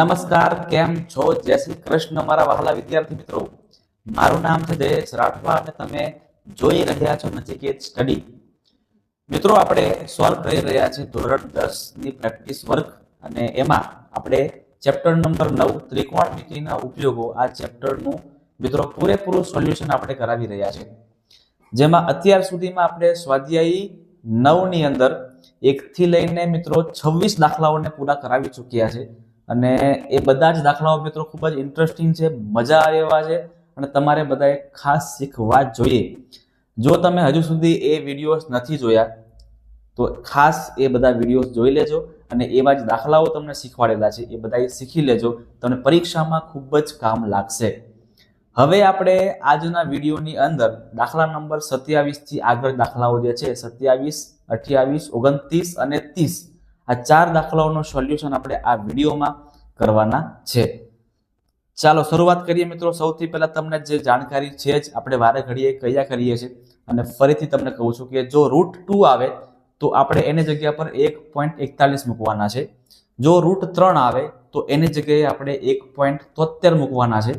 નમસ્કાર, કેમ છો? જય શ્રી કૃષ્ણ, મારા વહાલા વિદ્યાર્થી મિત્રો. મારું નામ છે જયેશ રાઠવા અને તમે જોઈ રહ્યા છો નચિકેત સ્ટડી. મિત્રો, આપણે સોલ્વ કરી રહ્યા છીએ ધોરણ દસની પ્રેક્ટિસ વર્ક અને એમાં આપણે ચેપ્ટર નંબર નવ ત્રિકોણમિતિના ઉપયોગો, આ ચેપ્ટરનું મિત્રો પૂરેપૂરું સોલ્યુશન આપણે કરાવી રહ્યા છે જેમાં અત્યાર સુધીમાં આપણે સ્વાધ્યાયી નવની અંદર એકથી લઈને મિત્રો છવ્વીસ દાખલાઓને પૂરા કરાવી ચૂક્યા છે. અને એ બધા જ દાખલાઓ મિત્રો ખૂબ જ ઇન્ટરેસ્ટિંગ છે, મજા આવે એવા છે અને તમારે બધાએ ખાસ શીખવા જોઈએ. જો તમે હજુ સુધી એ વિડીયોઝ નથી જોયા, તો ખાસ એ બધા વિડીયોઝ જોઈ લેજો અને એવા જ દાખલાઓ તમને શીખવાડેલા છે, એ બધા શીખી લેજો. તમને પરીક્ષામાં ખૂબ જ કામ લાગશે. હવે આપણે આજના વિડીયોની અંદર દાખલા નંબર સત્યાવીસથી આગળ દાખલાઓ જે છે, સત્યાવીસ, અઠ્યાવીસ, ઓગણત્રીસ અને ત્રીસ આ ચાર દાખલાઓનું સોલ્યુશન આપણે આ વિડીયોમાં કરવાના છે. ચાલો શરૂઆત કરીએ મિત્રો. સૌથી પહેલા તમને જે જાણકારી છે જ આપણે વારે ઘડીએ કયા કરીએ છીએ. અને ફરીથી તમને કહું છું કે જો રૂટ ટુ આવે, તો આપણે એની જગ્યા પર એક પોઈન્ટ એકતાલીસ મૂકવાના છે. જો રૂટ ત્રણ આવે, તો એની જગ્યાએ આપણે એક પોઈન્ટ તોતેર મૂકવાના છે.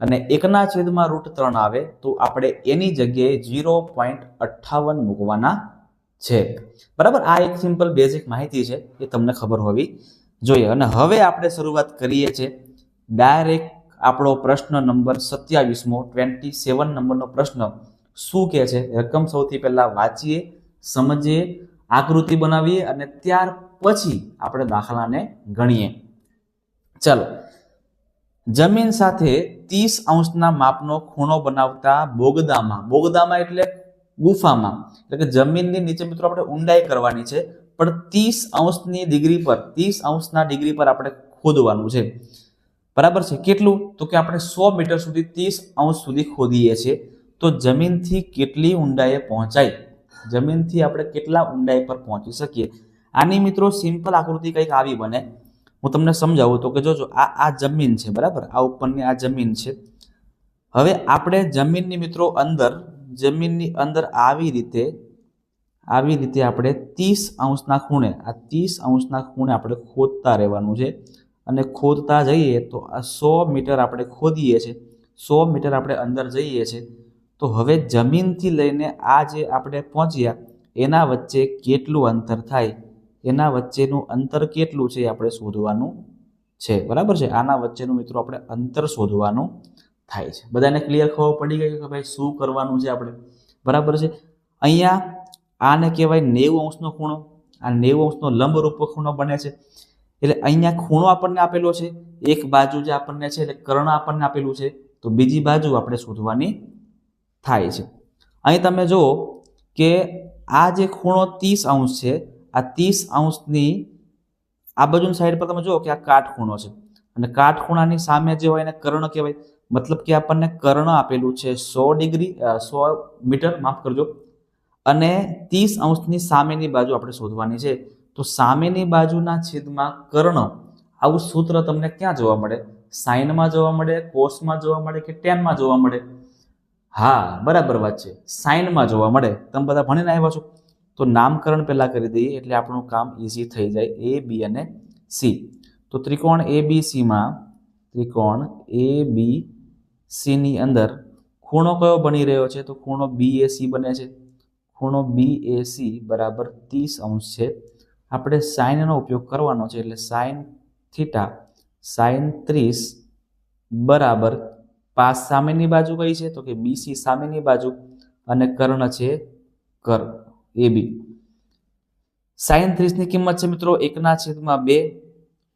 અને એકના છેદમાં રૂટ ત્રણ આવે, તો આપણે એની જગ્યાએ ઝીરો પોઈન્ટ અઠ્ઠાવન મૂકવાના છે. બરાબર? આ એક સિમ્પલ બેઝિક માહિતી છે એ તમને ખબર હોવી જોઈએ. અને હવે આપણે શરૂઆત કરીએ છીએ ડાયરેક્ટ આપણો પ્રશ્ન નંબર સત્યાવીસમો ટ્વેન્ટી સેવન નંબરનો પ્રશ્ન. શું કહે છે? રકમ સૌથી પહેલાં વાંચીએ, સમજીએ, આકૃતિ બનાવીએ અને ત્યાર પછી આપણે દાખલાને ગણીએ. ચલો. જમીન સાથે ત્રીસ અંશના માપનો ખૂણો બનાવતા બોગદામાં બોગદામાં એટલે ગુફામાં. એટલે કે જમીનની નીચે મિત્રો આપણે ઊંડાઈ કરવાની છે, પણ ત્રીસ અંશની ડિગ્રી પર, ત્રીસ અંશના ડિગ્રી પર આપણે ખોદવાનું છે. બરાબર છે? કેટલું? તો કે આપણે સો મીટર સુધી ત્રીસ અંશ સુધી ખોદીએ છીએ. તો જમીનથી કેટલી ઊંડાઈએ પહોંચાય? જમીનથી આપણે કેટલા ઊંડાઈ પર પહોંચી શકીએ? આની મિત્રો સિમ્પલ આકૃતિ કંઈક આવી બને. હું તમને સમજાવું તો કે જોજો, આ આ જમીન છે, બરાબર? આ ઉપરની આ જમીન છે. હવે આપણે જમીનની મિત્રો અંદર જમીનની અંદર આવી રીતે આવી રીતે આપણે ત્રીસ અંશના ખૂણે, આ ત્રીસ અંશના ખૂણે આપણે ખોદતા રહેવાનું છે. અને ખોદતા જઈએ તો આ સો મીટર આપણે ખોદીએ છીએ સો મીટર આપણે અંદર જઈએ છીએ તો હવે જમીનથી લઈને આ જે આપણે પહોંચ્યા, એના વચ્ચે કેટલું અંતર થાય? એના વચ્ચેનું અંતર કેટલું છે એ આપણે શોધવાનું છે, બરાબર છે? આના વચ્ચેનું મિત્રો આપણે અંતર શોધવાનું થાય છે. બધાને ક્લિયર ખબર પડી ગઈ કે ભાઈ શું કરવાનું છે આપણે? બરાબર છે? અહીંયા આને કહેવાય નેવું અંશનો ખૂણો. આ નેવું અંશનો લંબરૂપ ખૂણો બને છે. એટલે અહીંયા ખૂણો આપણને આપેલો છે. એક બાજુ જે આપણને છે, એટલે કર્ણ આપણને આપેલું છે. તો બીજી બાજુ આપણે શોધવાની થાય છે. અહીં તમે જુઓ કે આ જે ખૂણો ત્રીસ અંશ છે, આ ત્રીસ અંશની આ બાજુની સાઈડ પર તમે જુઓ કે આ કાટખૂણો છે. અને કાટખૂણાની સામે જે હોય એને કર્ણ કહેવાય. મતલબ કે આપણને કર્ણ આપેલું છે સો ડિગ્રી સો મીટર, માફ કરજો. અને ત્રીસ અંશની સામેની બાજુ આપણે શોધવાની છે. તો સામેની બાજુના છેદમાં કર્ણ, આવું સૂત્ર તમને ક્યાં જોવા મળે? સાઇનમાં જોવા મળે કોષમાં જોવા મળે કે ટેનમાં જોવા મળે? હા, બરાબર વાત છે. સાઇનમાં જોવા મળે. તમે બધા ભણીને આવ્યા છો. તો નામકરણ પહેલાં કરી દઈએ એટલે આપણું કામ ઇઝી થઈ જાય. એ બી અને સી તો ત્રિકોણ એ બી સીમાં ત્રિકોણ એ બી સીની અંદર ખૂણો કયો બની રહ્યો છે? તો ખૂણો બી બને છે. ખૂણો બી એ બરાબર ત્રીસ અંશ છે. આપણે સાઇનનો ઉપયોગ કરવાનો છે એટલે સાઇન થીટા સાઇન ત્રીસ બરાબર પાસ સામેની બાજુ કઈ છે? તો કે બીસી સામેની બાજુ અને કર્ણ છે કર એ બી સાઇન ત્રીસની કિંમત છે મિત્રો એકના છેદમાં બે.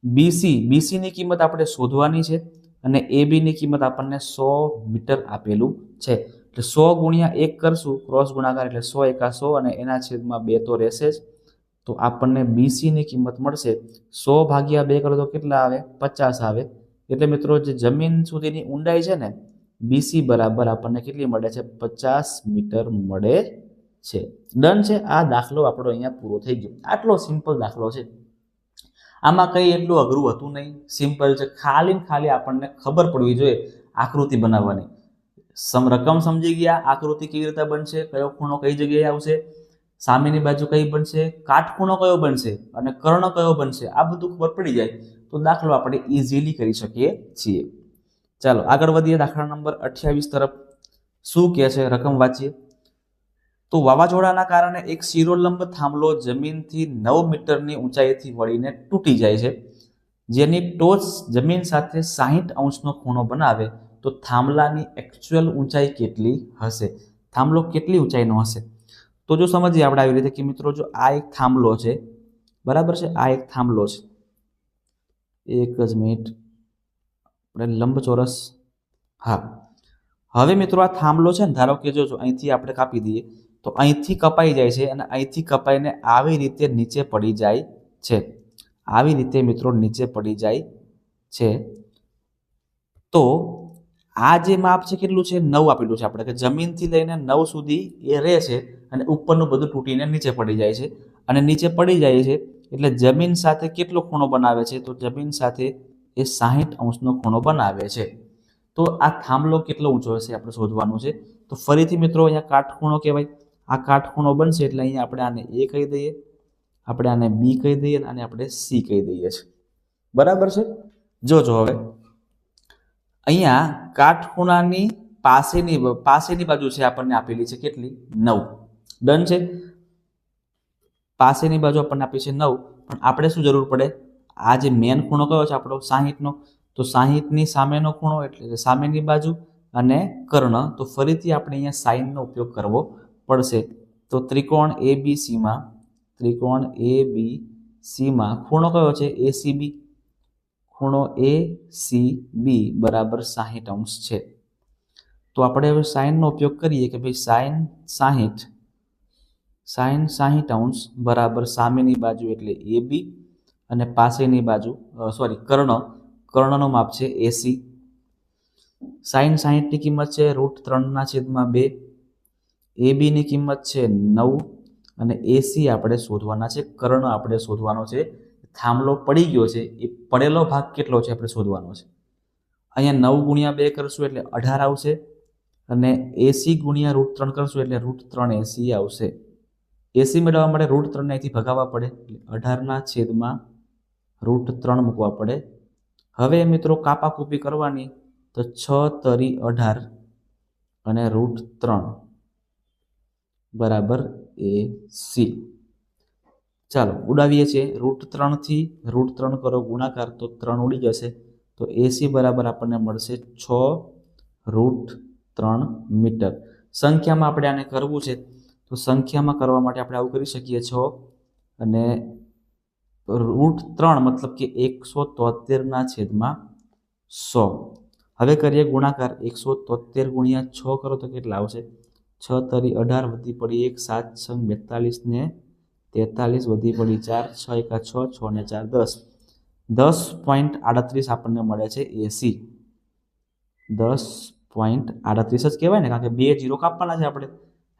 બીસી બીસીની કિંમત આપણે શોધવાની છે. અને એ બીની કિંમત આપણને સો મીટર આપેલું છે. એટલે સો ગુણ્યા એક કરશું, ક્રોસ ગુણાકાર એટલે સો એકા સો અને એના છેદમાં બે તો રહેશે જ. તો આપણને બીસીની કિંમત મળશે. સો ભાગ્યા બે કરો તો કેટલા આવે? પચાસ આવે. એટલે મિત્રો, જે જમીન સુધીની ઊંડાઈ છે ને બીસી બરાબર આપણને કેટલી મળે છે? પચાસ મીટર મળે છે. ડન છે? આ દાખલો આપણો અહીંયા પૂરો થઈ ગયો. આટલો સિમ્પલ દાખલો છે. આમાં કંઈ એટલું અઘરું હતું નહીં. સિમ્પલ છે. ખાલી ને ખાલી આપણને ખબર પડવી જોઈએ આકૃતિ બનાવવાની. સમ રકમ સમજી ગયા, આકૃતિ કેવી રીતે બનશે, કયો ખૂણો કઈ જગ્યાએ આવશે, સામેની બાજુ કઈ બનશે, કાટખૂણો કયો બનશે અને કર્ણ કયો બનશે, આ બધું ખબર પડી જાય તો દાખલો આપણે ઇઝીલી કરી શકીએ છીએ. ચાલો આગળ વધીએ દાખલા નંબર અઠ્યાવીસ તરફ. શું કહે છે? રકમ વાંચીએ. તો વાવાઝોડાના કારણે એક શિરોલંબ થાંભલો જમીનથી નવ મીટરની ઊંચાઈથી વળીને તૂટી જાય છે, જેની ટોચ જમીન સાથે સાહીઠ અંશનો ખૂણો બનાવે, તો થાંભલાની એકચ્યુઅલ ઊંચાઈ કેટલી હશે? થાંભલો કેટલી ઊંચાઈનો હશે? તો જો સમજીએ આપણે આવી રીતે કે મિત્રો જો આ એક થાંભલો છે, બરાબર છે? આ એક થાંભલો છે. એક જ મિનિટ. આપણે લંબચોરસ. હા. હવે મિત્રો આ થાંભલો છે ને, ધારો કે જો અહીંથી આપણે કાપી દઈએ તો અહીંથી કપાઈ જાય છે અને અહીંથી કપાઈને આવી રીતે નીચે પડી જાય છે. આવી રીતે મિત્રો નીચે પડી જાય છે. તો આ જે માપ છે કેટલું છે? નવ આપેલું છે આપણે, કે જમીનથી લઈને નવ સુધી એ રહે છે અને ઉપરનું બધું તૂટીને નીચે પડી જાય છે. અને નીચે પડી જાય છે એટલે જમીન સાથે કેટલો ખૂણો બનાવે છે? તો જમીન સાથે એ સાહીઠ અંશનો ખૂણો બનાવે છે. તો આ થાંભલો કેટલો ઊંચો હશે? આપણે શોધવાનું છે. તો ફરીથી મિત્રો અહીંયા કાટખૂણો કહેવાય. આ કાટખૂણો બનશે એટલે અહીંયા આપણે આને એ કહી દઈએ. આપણે આને બી કહી દઈએ અને આપણે સી કહી દઈએ છીએ. બરાબર છે? જોજો હવે. અહીંયા કાટખૂણાની પાસેની પાસેની બાજુ છે આપણને આપેલી છે કેટલી? નવ. ડન છે? પાસેની બાજુ આપણને આપી છે નવ. પણ આપણે શું જરૂર પડે? આ જે મેન ખૂણો કયો છે આપણો? સાહીઠનો. તો સાહીઠની સામેનો ખૂણો એટલે સામેની બાજુ અને કર્ણ. તો ફરીથી આપણે અહીંયા સાઈનનો ઉપયોગ કરવો પડશે. તો ત્રિકોણ એ બી સીમાં ત્રિકોણ એ બી સીમાં ખૂણો કયો છે? એ સી બી ખૂણો એ સી બી બરાબર સાહીઠ અંશ છે. તો આપણે હવે સાઈનનો ઉપયોગ કરીએ કે ભાઈ સાઈન સાહીઠ સાઇન સાહીઠ અંશ બરાબર સામેની બાજુ એટલે એ બી અને પાસેની બાજુ સોરી કર્ણ, કર્ણનું માપ છે એસી સાઈન સાહીઠની કિંમત છે રૂટ ત્રણના છેદમાં બે. એ બીની કિંમત છે નવ અને એસી આપણે શોધવાના છે, કર્ણ આપણે શોધવાનો છે, થાંભલો પડી ગયો છે, એ પડેલો ભાગ કેટલો છે આપણે શોધવાનો છે? અહીંયા નવ ગુણ્યા બે કરશું એટલે અઢાર આવશે અને એસી ગુણ્યા રૂટ ત્રણ કરશું એટલે રૂટ ત્રણ એસી આવશે. એસી મેળવવા માટે રૂટ ત્રણને અહીંથી ભગાવવા પડે એટલે અઢારના છેદમાં રૂટ ત્રણ મૂકવા પડે. હવે મિત્રો કાપાકૂપી કરવાની તો છ તરી અઢાર અને રૂટ ત્રણ. બરાબર એ સી. ચાલો, ઉડાવીએ છીએ. રૂટ ત્રણથી રૂટ ત્રણ કરો ગુણાકાર, તો ત્રણ ઉડી જશે. તો એસી બરાબર આપણને મળશે છ રૂટ ત્રણ મીટર. સંખ્યામાં આપણે આને કરવું છે. તો સંખ્યામાં કરવા માટે આપણે આવું કરી શકીએ છો. અને રૂટ ત્રણ મતલબ કે એકસો તોતેરના છેદમાં સો. હવે કરીએ ગુણાકાર. એકસો તોતેર ગુણ્યા છ કરો તો કેટલા આવશે? છ તરી અઢાર વધી પડી એક, સાત સંગ બેતાલીસ ને તેતાલીસ વધી પડી ચાર, છ, એકા છ છ ને ચાર, દસ. દસ પોઈન્ટ આડત્રીસ આપણને મળે છે એસી દસ પોઈન્ટ આડત્રીસ જ કહેવાય ને, કારણ કે બે જીરો કાપવાના છે આપણે.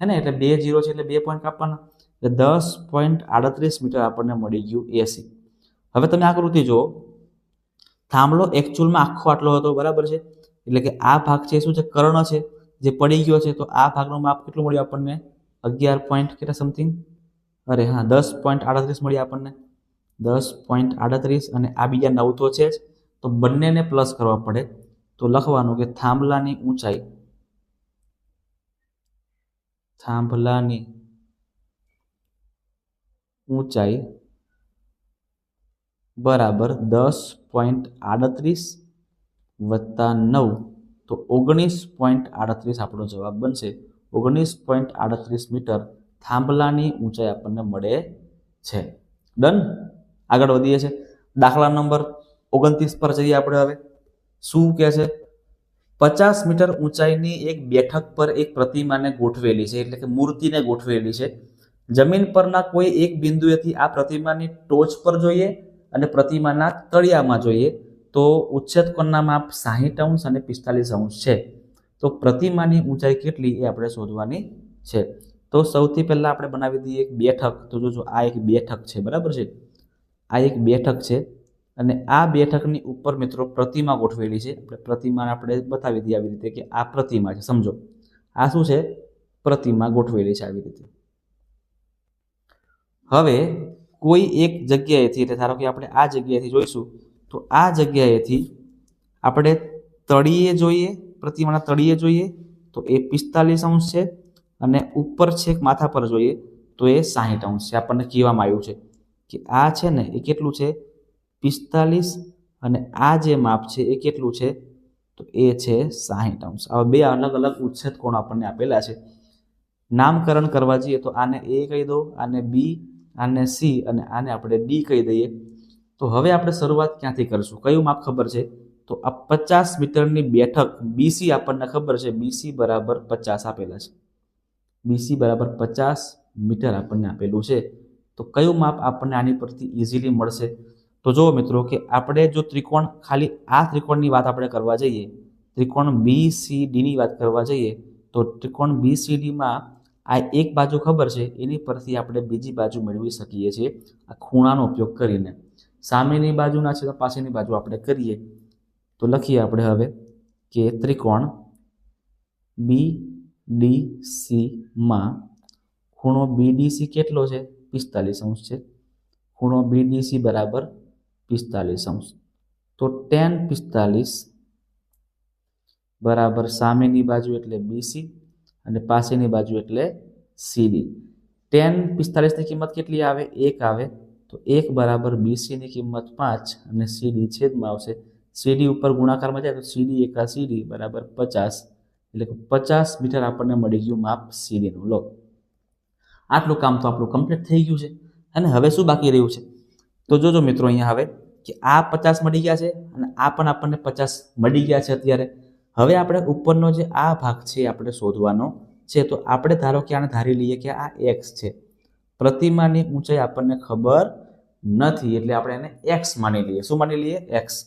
હે ને? એટલે બે જીરો છે એટલે બે પોઈન્ટ કાપવાના. એટલે દસ પોઈન્ટ આડત્રીસ મીટર આપણને મળી ગયું એસી હવે તમે આકૃતિ જુઓ. થાંભલો એકચ્યુઅલમાં આખો આટલો હતો, બરાબર છે? એટલે કે આ ભાગ છે શું છે? કર્ણ છે. જે પડી ગયો છે, તો આ ભાગનું માપ કેટલું મળ્યું આપણને? અગિયાર પોઈન્ટ કેટલા સમથિંગ અરે હા, દસ પોઈન્ટ આડત્રીસ મળી આપણને. દસ પોઈન્ટ આડત્રીસ અને આ બીજા નવ તો છે જ. તો બંનેને પ્લસ કરવા પડે. તો લખવાનું કે થાંભલાની ઊંચાઈ. થાંભલાની ઊંચાઈ બરાબર દસ પોઈન્ટ આડત્રીસ વત્તા નવ. તો ઓગણીસ પોઈન્ટ આડત્રીસ આપણો જવાબ બનશે. ઓગણીસ પોઈન્ટ આડત્રીસ મીટર થાંભલાની ઊંચાઈ આપણને મળે છે. ડન? આગળ વધીએ છે દાખલા નંબર ઓગણત્રીસ પર જઈએ આપણે હવે. શું કહે છે? પચાસ મીટર ઊંચાઈની એક બેઠક પર એક પ્રતિમાને ગોઠવેલી છે, એટલે કે મૂર્તિને ગોઠવેલી છે. જમીન પરના કોઈ એક બિંદુએથી આ પ્રતિમાની ટોચ પર જોઈએ અને પ્રતિમાના તળિયામાં જોઈએ. તો ઉચ્છેદ કોણના માપ સાહીઠ અંશ અને પિસ્તાલીસ અંશ છે. તો પ્રતિમાની ઊંચાઈ કેટલી એ આપણે શોધવાની છે. તો સૌથી પહેલાં આપણે બનાવી દઈએ એક બેઠક. તો જોજો આ એક બેઠક છે, બરાબર છે? આ એક બેઠક છે અને આ બેઠકની ઉપર મિત્રો પ્રતિમા ગોઠવેલી છે. આપણે પ્રતિમાને આપણે બતાવી દઈએ આવી રીતે કે આ પ્રતિમા છે. સમજો. આ શું છે? પ્રતિમા ગોઠવેલી છે આવી રીતે. હવે કોઈ એક જગ્યાએથી એટલે ધારો કે આપણે આ જગ્યાએથી જોઈશું તો આ જગ્યાએથી આપણે તળિયે જોઈએ, પ્રતિમાના તળિયે જોઈએ, તો એ પિસ્તાલીસ અંશ છે અને ઉપર છેક માથા પર જોઈએ, તો એ સાહીઠ અંશ છે. આપણને કહેવામાં આવ્યું છે કે આ છે ને એ કેટલું છે? પિસ્તાલીસ અને આ જે માપ છે એ કેટલું છે? તો એ છે સાહીઠ અંશ. હવે બે અલગ અલગ ઉચ્છેદ કોણ આપણને આપેલા છે? નામકરણ કરવા જઈએ તો આને એ કહી દો, આને બી, આને સી અને આને આપણે ડી કહી દઈએ. તો હવે આપણે શરૂઆત ક્યાંથી કરીશું? કયું માપ ખબર છે? તો આ પચાસ મીટરની બેઠક બીસી આપણને ખબર છે બીસી બરાબર પચાસ આપેલા છે. બીસી બરાબર પચાસ મીટર આપણને આપેલું છે. તો કયું માપ આપણને આની પરથી ઇઝીલી મળશે? તો જુઓ મિત્રો કે આપણે જો ત્રિકોણ, ખાલી આ ત્રિકોણની વાત આપણે કરવા જઈએ, ત્રિકોણ બી સી ડીની વાત કરવા જઈએ, તો ત્રિકોણ બી સી ડીમાં આ એક બાજુ ખબર છે, એની પરથી આપણે બીજી બાજુ મેળવી શકીએ છીએ, આ ખૂણાનો ઉપયોગ કરીને. સામેની બાજુના છે તો પાછળની બાજુ આપણે કરીએ. તો લખીએ આપણે હવે કે ત્રિકોણ બી ડી સીમાં ખૂણો બીડીસી કેટલો છે? પિસ્તાલીસ અંશ છે. ખૂણો બીડીસી બરાબર પિસ્તાલીસ અંશ. તો ટેન પિસ્તાલીસ બરાબર સામેની બાજુ એટલે બીસી અને પાસેની બાજુ એટલે સીડી ટેન પિસ્તાલીસની કિંમત કેટલી આવે? એક આવે. તો એક બરાબર બીસીની કિંમત પાંચ અને સીડી છેદમાં આવશે. સીડી ઉપર ગુણાકારમાં જાય તો સીડી એકા સીડી બરાબર પચાસ. એટલે કે પચાસ મીટર આપણને મળી ગયું માપ સીડીનું લો. આટલું કામ તો આપણું કમ્પ્લીટ થઈ ગયું છે. અને હવે શું બાકી રહ્યું છે? તો જોજો મિત્રો અહીંયા હવે કે આ પચાસ મળી ગયા છે અને આ પણ આપણને પચાસ મળી ગયા છે અત્યારે. હવે આપણે ઉપરનો જે આ ભાગ છે આપણે શોધવાનો છે. તો આપણે ધારો કે આને ધારી લઈએ કે આ એક્સ છે. પ્રતિમાની ઊંચાઈ આપણને ખબર નથી, એટલે આપણે એને એક્સ માની લઈએ. શું માની લઈએ? એક્સ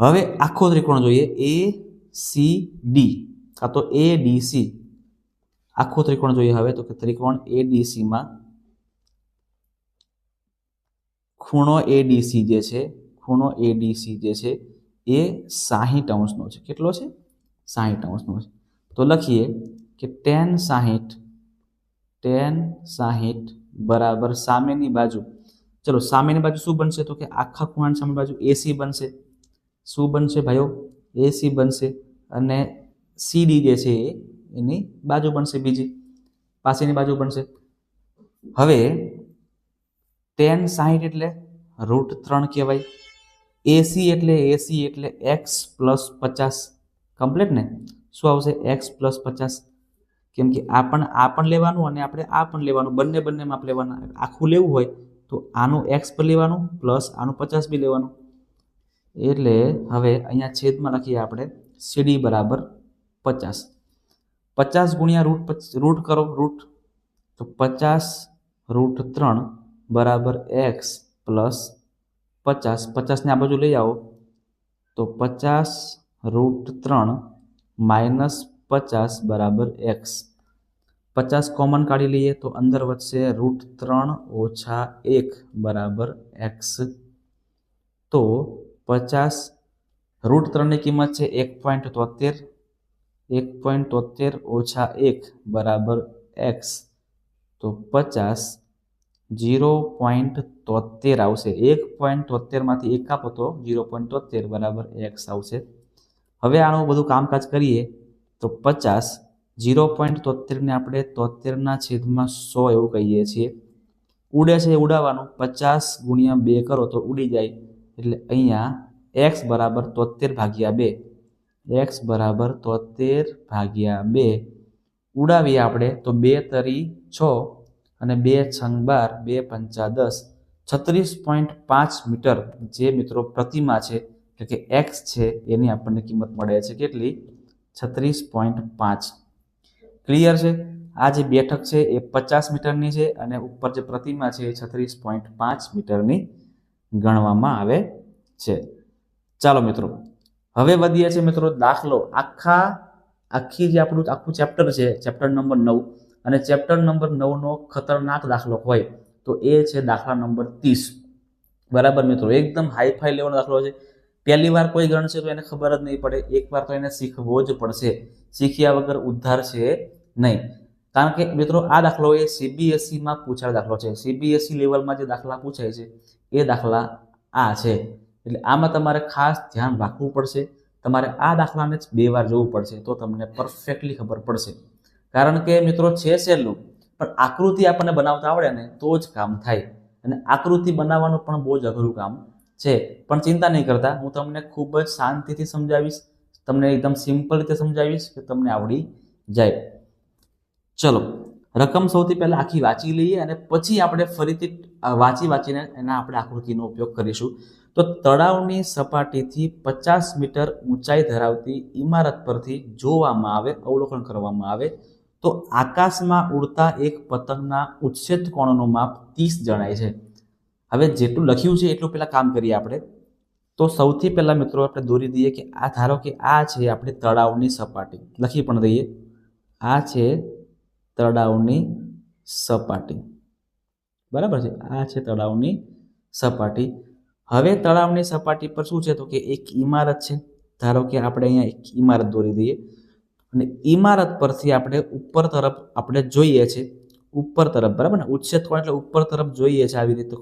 હવે આખો ત્રિકોણ જોઈએ. એ સી ડી કાં તો એ ડી સી આખો ત્રિકોણ જોઈએ હવે તો કે ત્રિકોણ એ ડી ખૂણો એ ડી જે છે, ખૂણો એ ડી જે છે, એ સાહીઠ અંશનો છે. કેટલો છે? સાહીઠ અંશનો છે. તો લખીએ કે ટેન સાહીઠ ટેન સાહીઠ બરાબર સામેની બાજુ. ચલો, સામેની બાજુ શું બનશે? તો કે આખા ખૂણાની સામેની બાજુ એસી બનશે. શું બનશે ભાઈઓ? એસી બનશે અને સીડી જે છે એની બાજુ બનશે બીજી. પાસેની બાજુ બનશે. હવે ટેન સાહીઠ એટલે રૂટ ત્રણ કહેવાય. એસી એટલે એસી એટલે એક્સ પ્લસ પચાસ. કમ્પ્લીટ ને? શું આવશે? એક્સ પ્લસ પચાસ. કેમ કે આ પણ આ પણ લેવાનું અને આપણે આ પણ લેવાનું. બંને બંને માપ લેવાના. આખું લેવું હોય તો આનું એક્સ પર લેવાનું પ્લસ આનું પચાસ બી લેવાનું. એટલે હવે અહીંયા છેદમાં લખીએ આપણે સીડી બરાબર પચાસ. પચાસ ગુણ્યા રૂટ રૂટ કરો રૂટ તો પચાસ રૂટ ત્રણ બરાબર એક્સ પ્લસ પચાસ. પચાસને આ બાજુ લઈ આવો. તો પચાસ રૂટ ત્રણ માઇનસ પચાસ બરાબર એક્સ પચાસ કોમન કાઢી લઈએ તો અંદર વધશે રૂટ ત્રણ ઓછા એક બરાબર એક્સ તો પચાસ રૂટ ત્રણની કિંમત છે એક પોઈન્ટ તોતેર, એક પોઈન્ટ તોતેર ઓછા એક બરાબર એક્સ તો પચાસ જીરો પોઈન્ટ તોતેર આવશે. એક પોઈન્ટ તોતેરમાંથી એક કાપો તો જીરો પોઈન્ટ તોતેર બરાબર એક્સ આવશે. હવે આનું બધું કામકાજ કરીએ. તો પચાસ જીરો પોઈન્ટ તોતેરને આપણે તોતેરના છેદમાં સો એવું કહીએ છીએ. ઉડે છે ઉડાવવાનું પચાસ ગુણ્યા બે કરો તો ઉડી જાય. એટલે અહીંયા એક્સ બરાબર તોતેર ભાગ્યા બે. એક્સ બરાબર તોતેર ભાગ્યા બે. ઉડાવીએ આપણે તો બે તરી છ અને બે છંગ બાર, બે પંચા દસ. છત્રીસ પોઈન્ટ પાંચ મીટર જે મિત્રો પ્રતિમા છે, એટલે કે એક્સ છે, એની આપણને કિંમત મળે છે કેટલી? છત્રીસ પોઈન્ટ પાંચ. ક્લિયર છે? આ જે બેઠક છે એ પચાસ મીટરની છે અને ઉપર જે પ્રતિમા છે એ છત્રીસ પોઈન્ટ પાંચ મીટરની ગણવામાં આવે છે. ચાલો મિત્રો, હવે વધીએ છીએ મિત્રો દાખલો. આખા, આખી જે આપણું, આખું ચેપ્ટર છે ચેપ્ટર નંબર નવ, અને ચેપ્ટર નંબર નવનો ખતરનાક દાખલો હોય તો એ છે દાખલા નંબર ત્રીસ. બરાબર મિત્રો, એકદમ હાઈફાઈ લેવાનો દાખલો છે. પહેલી વાર કોઈ ગણશે તો એને ખબર જ નહીં પડે. એકવાર તો એને શીખવો જ પડશે. શીખ્યા વગર ઉદ્ધાર છે નહીં. કારણ કે મિત્રો, આ દાખલો એ સીબીએસઈમાં પૂછાયેલ દાખલો છે. સીબીએસઈ લેવલમાં જે દાખલા પૂછાય છે, એ દાખલા આ છે. એટલે આમાં તમારે ખાસ ધ્યાન રાખવું પડશે. તમારે આ દાખલાને જ બે વાર જોવું પડશે તો તમને પરફેક્ટલી ખબર પડશે. કારણ કે મિત્રો, છે સહેલું, પણ આકૃતિ આપણને બનાવતા આવડે ને તો જ કામ થાય. અને આકૃતિ બનાવવાનું પણ બહુ જ અઘરું કામ છે. પણ ચિંતા નહીં કરતા. હું તમને ખૂબ જ શાંતિથી સમજાવીશ. તમને એકદમ સિમ્પલ રીતે સમજાવીશ કે તમને આવડી જાય. ચલો, રકમ સૌથી પહેલાં આખી વાંચી લઈએ અને પછી આપણે ફરીથી વાંચી વાંચીને એના આપણે આકૃતિનો ઉપયોગ કરીશું. તો તળાવની સપાટીથી પચાસ મીટર ઊંચાઈ ધરાવતી ઇમારત પરથી જોવામાં આવે, અવલોકન કરવામાં આવે, તો આકાશમાં ઉડતા એક પતંગના ઉચ્છેદ કોણનું માપ ત્રીસ જણાય છે. હવે જેટલું લખ્યું છે એટલું પહેલાં કામ કરીએ આપણે. તો સૌથી પહેલાં મિત્રો આપણે દોરી દઈએ કે આ ધારો કે આ છે આપણે તળાવની સપાટી. લખી પણ દઈએ. આ છે તળાવની સપાટી. બરાબર છે? આ છે તળાવની સપાટી. હવે તળાવની સપાટી પર શું છે? તો કે એક ઇમારત છે. ધારો કે આપણે અહીંયા એક ઇમારત દોરી દઈએ. અને ઇમારત પરથી આપણે ઉપર તરફ આપણે જોઈએ છે. ઉપર તરફ, બરાબર ને? ઉચ્છેદ કોણ એટલે ઉપર તરફ જોઈએ છે આવી રીતે.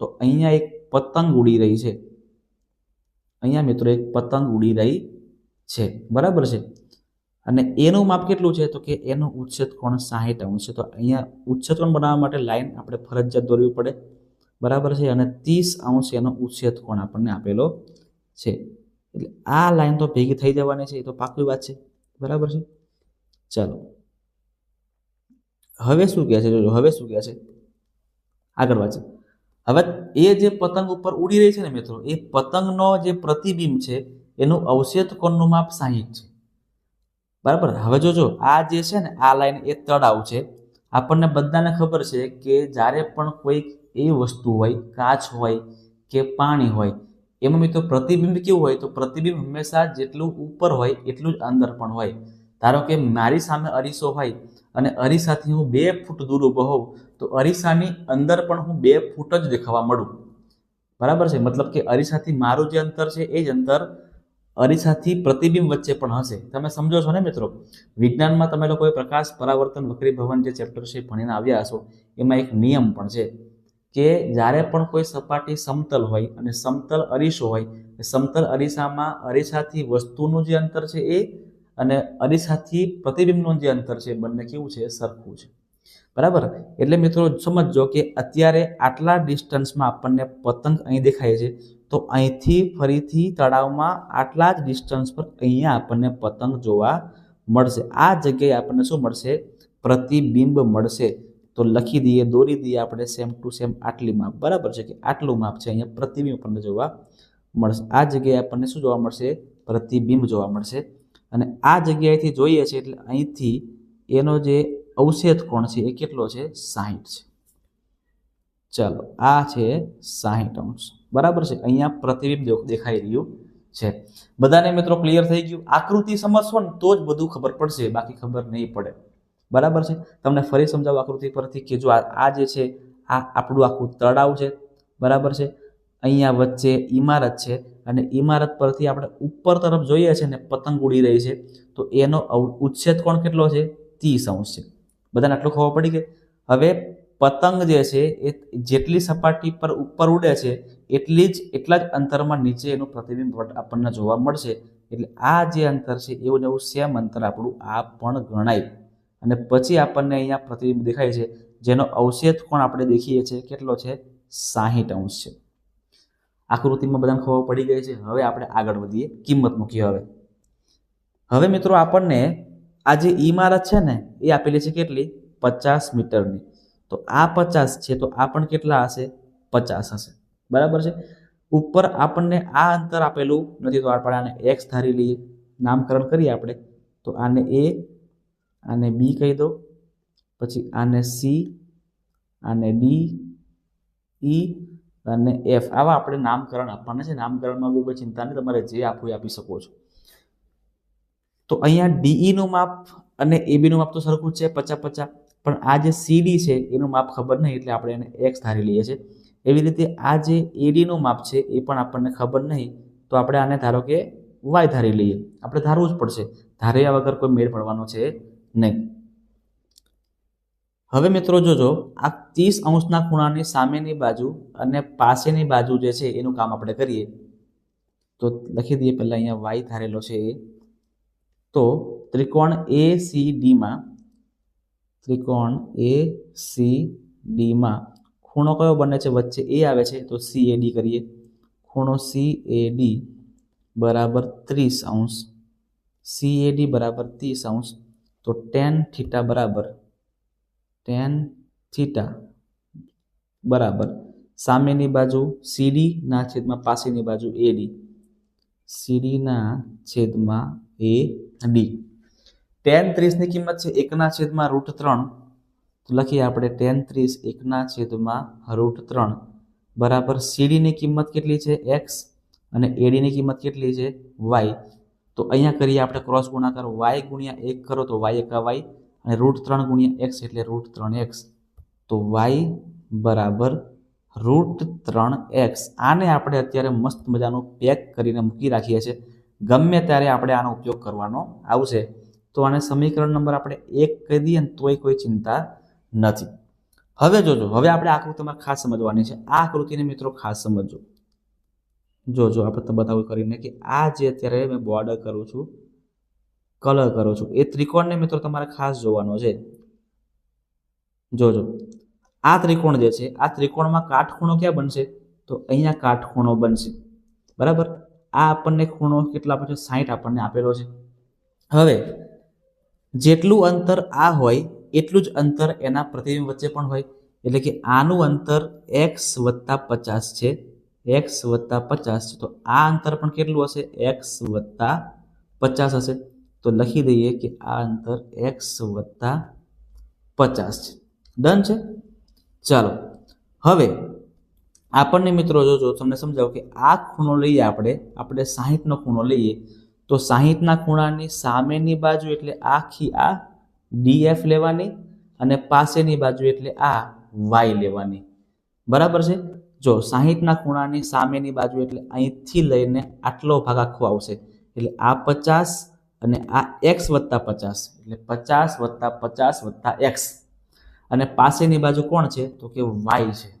તો અહીંયા એક પતંગ ઉડી રહી છે. અહીંયા મિત્રો એક પતંગ ઉડી રહી છે. બરાબર છે? અને એનું માપ કેટલું છે? તો કે એનું ઉચ્છેદ કોણ? સાહીઠ અંશ છે. તો અહીંયા ઉચ્છેદ કોણ બનાવવા માટે લાઈન આપણે ફરજિયાત દોરવી પડે. બરાબર છે? અને ત્રીસ અંશ એનો ઉચ્છેદ કોણ આપણને આપેલો છે. એટલે આ લાઈન તો ભેગી થઈ જવાની છે. એ તો પાકી વાત છે. બરાબર છે? ચાલો. હવે શું કહે છે? હવે શું કહે છે? આગળ વાંચે. હવે એ જે પતંગ ઉપર ઉડી રહી છે ને મિત્રો, એ પતંગનો જે પ્રતિબિંબ છે, એનું અવશેત કોણનું માપ સાહીઠ છે. બરાબર? હવે જોજો, આ જે છે ને, આ લાઈન એ તળાવ છે. આપણને બધાને ખબર છે કે જ્યારે પણ કોઈક એવી વસ્તુ હોય, કાચ હોય કે પાણી હોય, એમાં મિત્રો પ્રતિબિંબ કેવું હોય? તો પ્રતિબિંબ હંમેશા જેટલું ઉપર હોય, એટલું જ અંદર પણ હોય. ધારો કે મારી સામે અરીસો હોય અને અરીસાથી હું બે ફૂટ દૂર ઊભો હોઉં તો અરીસાની અંદર પણ હું બે ફૂટ જ દેખાવા મળું. બરાબર છે? મતલબ કે અરીસાથી મારું જે અંતર છે, એ જ અંતર અરીસાથી પ્રતિબિંબ વચ્ચે પણ હશે. તમે સમજો છો ને મિત્રો? વિજ્ઞાનમાં તમે લોકોએ પ્રકાશ, પરાવર્તન, વક્રીભવન જે ચેપ્ટર છે ભણીને આવ્યા હશો, એમાં એક નિયમ પણ છે કે જ્યારે પણ કોઈ સપાટી સમતલ હોય અને સમતલ અરીસો હોય સમતલ અરીસામાં અરીસાથી વસ્તુનું જે અંતર છે એ અને અરીસાથી પ્રતિબિંબનું જે અંતર છે બંને કેવું છે? સરખું છે. બરાબર? એટલે મિત્રો સમજો કે અત્યારે આટલા ડિસ્ટન્સમાં આપણને પતંગ અહીં દેખાય છે, તો અહીંથી ફરીથી તળાવમાં આટલા જ ડિસ્ટન્સ પર અહીંયા આપણને પતંગ જોવા મળશે. આ જગ્યાએ આપણને શું મળશે? પ્રતિબિંબ મળશે. તો લખી દઈએ, દોરી દઈએ આપણે સેમ ટુ સેમ આટલી માપ બરાબર છે કે આટલું માપ છે અહીંયા પ્રતિબિંબ આપણને જોવા મળશે. આ જગ્યાએ આપણને શું જોવા મળશે? પ્રતિબિંબ જોવા મળશે. અને આ જગ્યાએથી જોઈએ છે એટલે અહીંથી એનો જે અવશેદ કોણ છે? એ કેટલો છે? સાહીઠ છે. ચાલો, આ છે સાહીઠ અંશ. બરાબર છે? અહીંયા પ્રતિબિંબ દેખાઈ રહ્યું છે. બધાને મિત્રો ક્લિયર થઈ ગયું? આકૃતિ સમજશો ને તો જ બધું ખબર પડશે. બાકી ખબર નહીં પડે. બરાબર છે? તમને ફરી સમજાવું આકૃતિ પરથી કે જો આ જે છે, આ આપણું આખું તળાવ છે. બરાબર છે? અહીંયા વચ્ચે ઇમારત છે અને ઇમારત પરથી આપણે ઉપર તરફ જોઈએ છે ને પતંગ ઉડી રહી છે. તો એનો ઉચ્છેદ કોણ કેટલો છે? ત્રીસ અંશ છે. બધાને આટલું ખબર પડી ગઈ. હવે પતંગ જે છે એ જેટલી સપાટી પર ઉપર ઉડે છે, એટલી જ, એટલા જ અંતરમાં નીચે એનું પ્રતિબિંબ આપણને જોવા મળશે. એટલે આ જે અંતર છે, એવું ને એવું સેમ અંતર આપણું આ પણ ગણાય. અને પછી આપણને અહીંયા પ્રતિબિંબ દેખાય છે, જેનો અવશેદ કોણ આપણે દેખીએ છીએ, કેટલો છે? સાહીઠ અંશ છે. આકૃતિમાં બધાને ખબર પડી ગઈ છે. હવે આપણે આગળ વધીએ. કિંમત મૂકીએ હવે. હવે મિત્રો આપણને આ જે ઇમારત છે ને, એ આપેલી છે કેટલી? પચાસ મીટરની. તો આ પચાસ છે, તો આ પણ કેટલા હશે? પચાસ હશે. બરાબર છે? ઉપર આપણને આ અંતર આપેલું નથી, તો આપણે આને એક્સ ધારી લઈએ. નામકરણ કરીએ આપણે. તો આને એ આને બી કહી દો પછી આને સી આને ડી ઈ અને એફ આવા આપણે નામકરણ આપવાના છે. નામકરણમાં બહુ કોઈ ચિંતા નહીં. તમારે જે આપવું એ આપી શકો છો. તો અહીંયા ડીઈનું માપ અને એબીનું માપ તો સરખું જ છે, પચાસ પચાસ. પણ આ જે સીડી છે, એનું માપ ખબર નહીં, એટલે આપણે એને એક્સ ધારી લઈએ છીએ. એવી રીતે આ જે એડીનું માપ છે, એ પણ આપણને ખબર નહીં, તો આપણે આને ધારો કે વાય ધારી લઈએ. આપણે ધારવું જ પડશે. ધાર્યા વગર કોઈ મેળ પડવાનો છે નહીં. હવે મિત્રો જોજો, આ ત્રીસ અંશના ખૂણાની સામેની બાજુ અને પાસેની બાજુ જે છે, એનું કામ આપણે કરીએ. તો લખી દઈએ, પહેલાં અહીંયા વાય ધારેલો છે એ. તો ત્રિકોણ એ સી ડીમાં ત્રિકોણ એ સી ડીમાં ખૂણો કયો બને છે? વચ્ચે એ આવે છે, તો સી એ ડી કરીએ. ખૂણો સી એ ડી બરાબર ત્રીસ અંશ. સી એ ડી બરાબર ત્રીસ અંશ. તો ટેન થીટા બરાબર ટેન થીટા બરાબર સામેની બાજુ સીડી ના છેદમાં પાસેની બાજુ એડી સીડીના છેદમાં એ ડી. ટેન ત્રીસની કિંમત છે એકના છેદમાં રૂટ ત્રણ. તો લખીએ આપણે ટેન ત્રીસ એકના છેદમાં રૂટ ત્રણ. બરાબર સીડીની કિંમત કેટલી છે? એક્સ અને એડીની કિંમત કેટલી છે? વાય તો અહીંયા કરીએ આપણે ક્રોસ ગુણાકાર. વાય ગુણ્યા એક કરો તો વાય એકા વાય અને રૂટ ત્રણ ગુણ્યા એક્સ એટલે રૂટ ત્રણ એક્સ તો વાય બરાબર રૂટ ત્રણ એક્સ આને આપણે અત્યારે મસ્ત મજાનું પેક કરીને મૂકી રાખીએ છીએ. ગમે ત્યારે આપણે આનો ઉપયોગ કરવાનો આવશે, તો આને સમીકરણ નંબર આપણે એક કહી દઈએ ને તોય કોઈ ચિંતા નથી. હવે જોજો, હવે આપણે આકૃતિમાં ખાસ સમજવાની છે. આ આકૃતિને મિત્રો ખાસ સમજો જોજો, આપણે તો બતાવું કરીને કે આ જે અત્યારે મેં બોર્ડર કરું છું કલર કરું છું, એ ત્રિકોણને મિત્રો તમારે ખાસ જોવાનો છે. જોજો, આ ત્રિકોણ જે છે, આ ત્રિકોણમાં કાટખૂણો ક્યાં બનશે? તો અહીંયા કાટખૂણો બનશે. બરાબર? આ આપણને ખૂણો કેટલા આપે છે સાહીઠ આપણને આપેલો છે. હવે, જેટલું અંતર આ હોય, એટલું જ અંતર એના પ્રતિબિંબ વચ્ચે પણ હોય. એટલે કે આનું અંતર એક્સ વત્તા પચાસ છે એક્સ વત્તા પચાસ છે. તો આ અંતર પણ કેટલું હશે? એક્સ વત્તા પચાસ હશે. તો લખી દઈએ કે આ અંતર એક્સ વત્તા પચાસ છે. ડન છે? ચાલો. હવે આપણને મિત્રો જોજો તમને સમજાવો કે આ ખૂણો લઈએ આપણે આપણે સાહીઠનો ખૂણો લઈએ, તો સાહીઠના ખૂણાની સામેની બાજુ એટલે આખી આ ડીએફ લેવાની અને પાસેની બાજુ એટલે આ વાય લેવાની. બરાબર છે? જો સાહીઠના ખૂણાની સામેની બાજુ એટલે અહીંથી લઈને આટલો ભાગ આખો આવશે. એટલે આ પચાસ અને આ એક્સ વત્તા પચાસ. એટલે પચાસ વત્તા પચાસ વત્તા એક્સ. અને પાસેની બાજુ કોણ છે? તો કે વાય છે.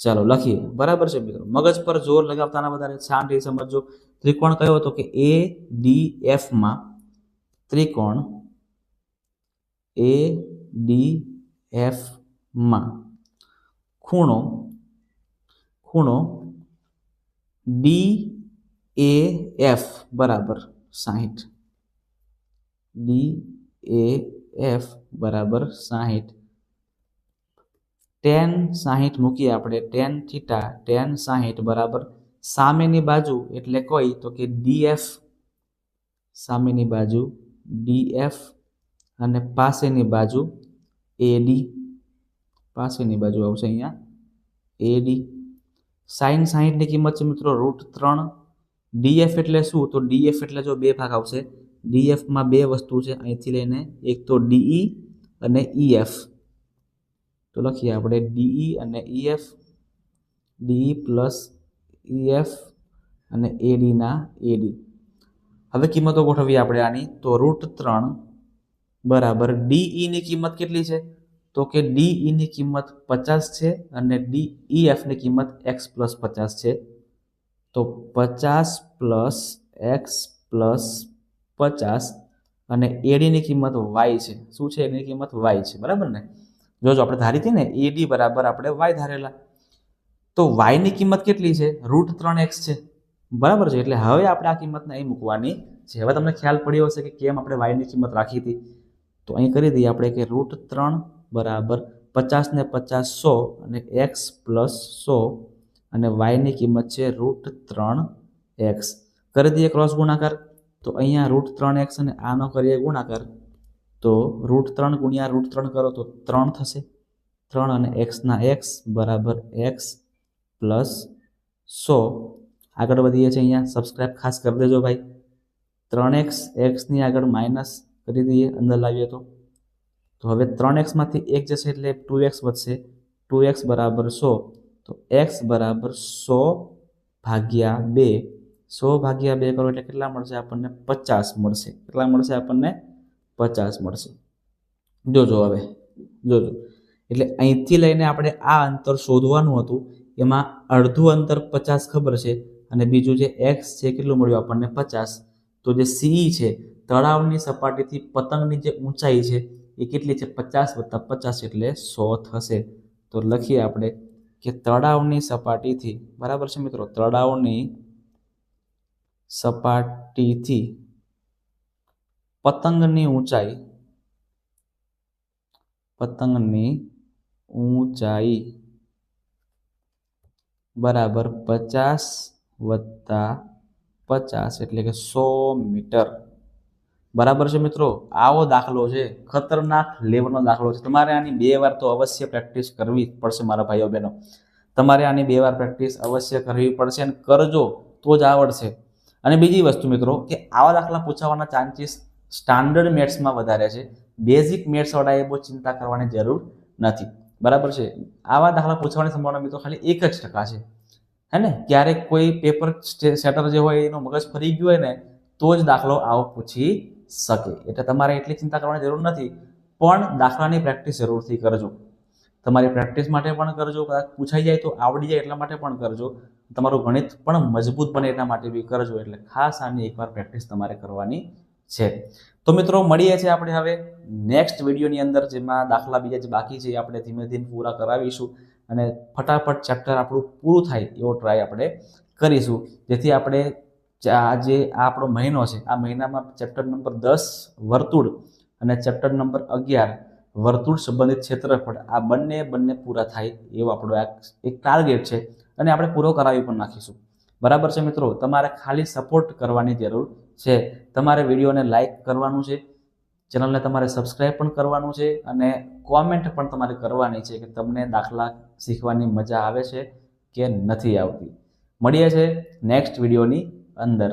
ચાલો લખીએ. બરાબર છે મિત્રો? મગજ પર જોર લગાવતાના વધારે શાંતિ સમજો. ત્રિકોણ કયો હતો કે એ ડી એફમાં ત્રિકોણ એ ડી એફમાં ખૂણો ખૂણો ડી એ એફ બરાબર. સાહીઠ. ડી એ એફ બરાબર. સાહીઠ. ટેન સાહીઠ મૂકીએ આપણે ટેન થીટા ટેન સાહીઠ બરાબર સામેની બાજુ એટલે કોઈ તો કે ડીએફ સામેની બાજુ ડીએફ અને પાસેની બાજુ એડી પાસેની બાજુ આવશે અહીંયા એડી સાઈન સાહીઠની કિંમત છે મિત્રો રૂટ ત્રણ. ડીએફ એટલે શું? તો ડીએફ એટલે જો બે ભાગ આવશે ડીએફમાં બે વસ્તુ છે, અહીંથી લઈને એક તો ડીઈ અને ઈએફ તો લખીએ આપણે ડીઈ અને ઈએફ ડીઈ પ્લસ ઈએફ અને એડીના એડી હવે કિંમતો ગોઠવીએ આપણે આની. તો રૂટ ત્રણ બરાબર ડીઈની કિંમત કેટલી છે? તો કે ડીઈની કિંમત પચાસ છે અને ડીઈએફની કિંમત એક્સ પ્લસ પચાસ છે. તો પચાસ પ્લસ એક્સ પ્લસ પચાસ અને એડીની કિંમત વાય છે. શું છે? એની કિંમત વાય છે. બરાબર ને? જોજો આપણે ધારી હતી ને એડી બરાબર આપણે વાય ધારેલા. તો વાયની કિંમત કેટલી છે? રૂટ ત્રણ એક્સ છે. બરાબર છે? એટલે હવે આપણે આ કિંમતને અહીં મૂકવાની છે. હવે તમને ખ્યાલ પડ્યો હશે કે કેમ આપણે વાયની કિંમત રાખી હતી. તો અહીં કરી દઈએ આપણે કે રૂટ ત્રણ બરાબર પચાસ ને પચાસ સો અને એક્સ પ્લસ સો અને વાયની કિંમત છે રૂટ ત્રણ એક્સ. કરી દઈએ ક્રોસ ગુણાકાર. તો અહીંયા રૂટ ત્રણ એક્સ અને આનો કરીએ ગુણાકાર. તો રૂટ ત્રણ ગુણ્યા રૂટ ત્રણ કરો તો ત્રણ થશે. ત્રણ અને એક્સના એક્સ બરાબર એક્સ પ્લસ સો. આગળ વધીએ છીએ અહીંયા. સબસ્ક્રાઈબ ખાસ કરી દેજો ભાઈ. ત્રણ એક્સ એક્સની આગળ માઇનસ કરી દઈએ, અંદર લાવીએ તો. તો હવે ત્રણ એક્સમાંથી એક જશે એટલે ટુ એક્સ વધશે. ટુ એક્સ બરાબર સો. તો એક્સ બરાબર સો ભાગ્યા બે. સો ભાગ્યા બે કરો એટલે કેટલા મળશે? આપણને પચાસ મળશે. કેટલા મળશે? આપણને પચાસ મળશે. જોજો હવે, જોજો. એટલે અહીંથી લઈને આપણે આ અંતર શોધવાનું હતું, એમાં અડધું અંતર પચાસ ખબર છે અને બીજું જે એક્સ છે કેટલું મળ્યું આપણને પચાસ. તો જે સી છે, તળાવની સપાટીથી પતંગની જે ઊંચાઈ છે, એ કેટલી છે? પચાસ વત્તા પચાસ એટલે સો થશે. તો લખીએ આપણે કે તળાવની સપાટીથી, બરાબર છે મિત્રો? તળાવની સપાટીથી પતંગની ઊંચાઈ. પતંગની ઊંચાઈ બરાબર પચાસ વત્તા પચાસ એટલે કે સો મીટર. બરાબર છે મિત્રો? આવો દાખલો છે. ખતરનાક લેવલનો દાખલો છે. તમારે આની બે વાર તો અવશ્ય પ્રેક્ટિસ કરવી પડશે મારા ભાઈઓ બહેનો. તમારે આની બે વાર પ્રેક્ટિસ અવશ્ય કરવી પડશે અને કરજો, તો જ આવડશે. અને બીજી વસ્તુ મિત્રો, કે આવા દાખલા પૂછાવાના ચાન્સીસ સ્ટાન્ડર્ડ મેથ્સમાં વધારે છે. બેઝિક મેથ્સવાળાએ બહુ ચિંતા કરવાની જરૂર નથી. બરાબર છે? આવા દાખલા પૂછવાની સંભાવના મિત્રો ખાલી એક જ ટકા છે. હે ને? ક્યારેક કોઈ પેપર સેટર જે હોય એનો મગજ ફરી ગયો હોય ને, તો જ દાખલો આવો પૂછી શકે. એટલે તમારે એટલી ચિંતા કરવાની જરૂર નથી. પણ દાખલાની પ્રેક્ટિસ જરૂરથી કરજો. તમારી પ્રેક્ટિસ માટે પણ કરજો. કદાચ પૂછાઈ જાય તો આવડી જાય એટલા માટે પણ કરજો. તમારું ગણિત પણ મજબૂત બને એટલા માટે બી કરજો. એટલે ખાસ આની એકવાર પ્રેક્ટિસ તમારે કરવાની છે. તો મિત્રો, મળીએ છીએ આપણે હવે નેક્સ્ટ વિડીયોની અંદર, જેમાં દાખલા બીજા જે બાકી છે એ આપણે ધીમે ધીમે પૂરા કરાવીશું અને ફટાફટ ચેપ્ટર આપણું પૂરું થાય એવો ટ્રાય આપણે કરીશું. જેથી આપણે આ જે આ આપણો મહિનો છે, આ મહિનામાં ચેપ્ટર નંબર દસ વર્તુળ અને ચેપ્ટર નંબર અગિયાર વર્તુળ સંબંધિત ક્ષેત્રફળ, આ બંને બંને પૂરા થાય એવો આપણો એક ટાર્ગેટ છે. અને આપણે પૂરો કરાવી પણ નાખીશું. બરાબર છે મિત્રો? તમારે ખાલી સપોર્ટ કરવાની જરૂર છે તમારે વિડીયોને લાઇક કરવાનું છે, ચેનલને તમારે સબસ્ક્રાઈબ પણ કરવાનું છે અને કોમેન્ટ પણ તમારે કરવાની છે કે તમને દાખલા શીખવાની મજા આવે છે કે નથી આવતી. મળીએ છે નેક્સ્ટ વિડીયોની અંદર.